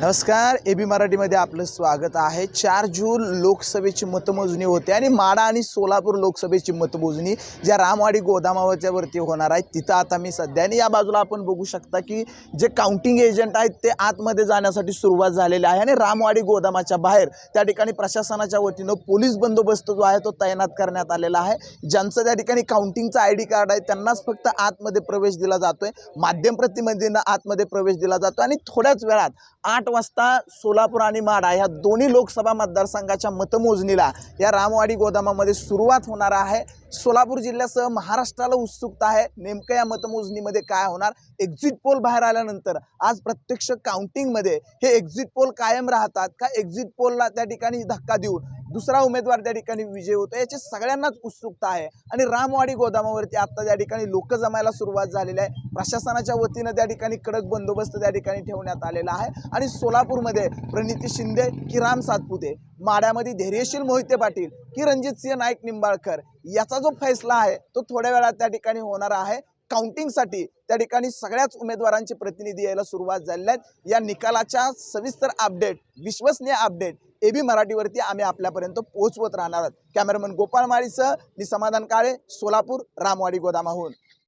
नमस्कार A B मराठीमध्ये आपलं स्वागत आहे. चार जून लोकसभेची मतमोजणी होते आणि माडा आणि सोलापूर लोकसभेची मतमोजणी ज्या रामवाडी गोदामावरच्या वरती होणार आहे तिथं आता मी सध्या आणि या बाजूला आपण बघू शकता की जे काउंटिंग एजंट आहेत ते आतमध्ये जाण्यासाठी सुरुवात झालेली आहे आणि रामवाडी गोदामाच्या बाहेर त्या ठिकाणी प्रशासनाच्या वतीनं पोलीस बंदोबस्त जो आहे तो तैनात करण्यात आलेला आहे. ज्यांचं त्या ठिकाणी काउंटिंगचं आय डी कार्ड आहे त्यांनाच फक्त आतमध्ये प्रवेश दिला जातोय. माध्यम प्रतिनिधींना आतमध्ये प्रवेश दिला जातो आणि थोड्याच वेळात आठ वाजता सोलापूर आणि माडा ह्या दोन्ही लोकसभा मतदारसंघाच्या मतमोजणीला या रामवाडी गोदामामध्ये सुरुवात होणार आहे. सोलापूर जिल्ह्यासह महाराष्ट्राला उत्सुकता आहे. नेमकं या मतमोजणीमध्ये काय होणार? एक्झिट पोल बाहेर आल्यानंतर आज प्रत्यक्ष काउंटिंगमध्ये हे एक्झिट पोल कायम राहतात का? एक्झिट पोलला त्या ठिकाणी धक्का देऊन दुसरा उमेदवार त्या ठिकाणी विजय होतो. याची सगळ्यांनाच उत्सुकता आहे. आणि रामवाडी गोदामावरती आता त्या ठिकाणी लोक जमायला सुरुवात झालेली आहे. प्रशासनाच्या वतीनं त्या ठिकाणी कडक बंदोबस्त त्या ठिकाणी ठेवण्यात आलेला आहे. आणि सोलापूरमध्ये प्रणिती शिंदे की राम सातपुते माड्यामध्ये धैर्यशील मोहिते पाटील की रणजितसिंह नाईक निंबाळकर याचा जो फैसला आहे तो थोड्या वेळात त्या ठिकाणी होणार आहे. काउंटिंगसाठी त्या ठिकाणी सगळ्याच उमेदवारांचे प्रतिनिधी यायला सुरुवात झालेल्या आहेत. या निकालाच्या सविस्तर अपडेट विश्वसनीय अपडेट ए बी मराठीवरती आम्ही आपल्यापर्यंत पोहोचवत राहणार आहोत. कॅमेरामन गोपाळ माळीसह मी समाधान काळे सोलापूर रामवाडी गोदामाहून.